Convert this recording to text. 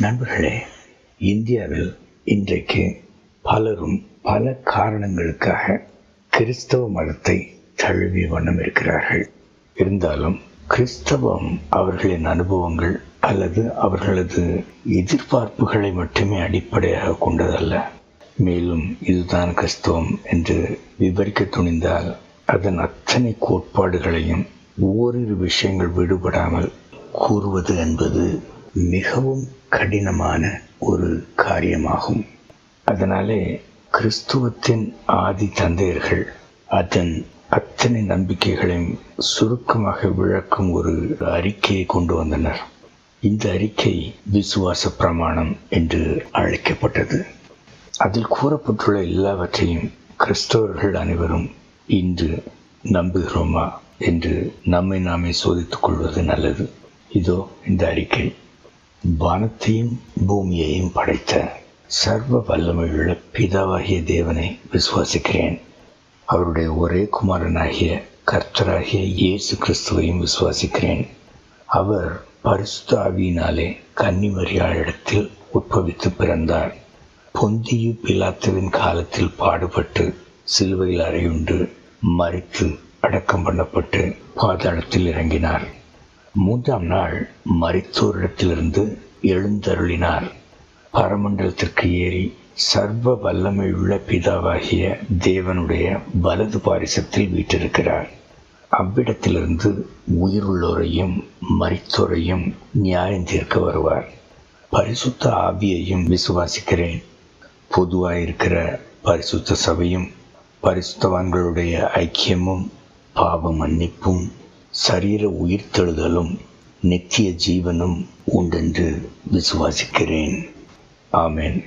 நண்பர்களே இந்தியாவில் இன்றைக்கு பலரும் பல காரணங்களுக்காக கிறிஸ்தவ மதத்தை தழுவி வண்ணம் இருக்கிறார்கள். இருந்தாலும் கிறிஸ்தவம் அவர்களின் அனுபவங்கள் அல்லது அவர்களது எதிர்பார்ப்புகளை மட்டுமே அடிப்படையாக கொண்டதல்ல. மேலும் இதுதான் கிறிஸ்தவம் என்று விவரிக்க துணிந்தால் அதன் அத்தனை கோட்பாடுகளையும் ஓரிரு விஷயங்கள் விடுபடாமல் கூறுவது என்பது மிகவும் கடினமான ஒரு காரியமாகும். அதனாலே கிறிஸ்துவத்தின் ஆதி தந்தையர்கள் அதன் அத்தனை நம்பிக்கைகளையும் சுருக்கமாக விளக்கும் ஒரு அறிக்கையை கொண்டு வந்தனர். இந்த அறிக்கை விசுவாச பிரமாணம் என்று அழைக்கப்பட்டது. அதில் கூறப்பட்டுள்ள எல்லாவற்றையும் கிறிஸ்தவர்கள் அனைவரும் இன்று நம்புகிறோமா? என்று நம்மை நாமே சோதித்துக் கொள்வது நல்லது. இதோ இந்த அறிக்கை. வானத்தையும் பூமியையும் படைத்த சர்வ வல்லமையுள்ள பிதாவாகிய தேவனை விசுவாசிக்கிறேன். அவருடைய ஒரே குமாரனாகிய கர்த்தராகிய இயேசு கிறிஸ்துவையும் விசுவாசிக்கிறேன். அவர் பரிசுத்தாவியினாலே கன்னிமரியாளிடத்தில் உட்பவித்து பிறந்தார். பொந்தியு பிலாத்துவின் காலத்தில் பாடுபட்டு சிலுவையில் அறையுண்டு மறித்து அடக்கம் பண்ணப்பட்டு பாதாளத்தில் இறங்கினார். மூன்றாம் நாள் மரித்தோரிடத்திலிருந்து எழுந்தருளினார். பரமண்டலத்திற்கு ஏறி சர்வ வல்லமையுள்ள பிதாவாகிய தேவனுடைய வலது பாரிசத்தில் வீட்டிருக்கிறார் அவ்விடத்திலிருந்து உயிருள்ளோரையும் மரித்தோரையும் நியாயம் தீர்க்க வருவார். பரிசுத்த ஆவியையும் விசுவாசிக்கிறேன். பொதுவாயிருக்கிற பரிசுத்த சபையும் பரிசுத்தவான்களுடைய ஐக்கியமும் பாவ மன்னிப்பும் சரீர உயிர்த்தெழுதலும் நித்திய ஜீவனும் உண்டென்று விசுவாசிக்கிறேன். ஆமேன்.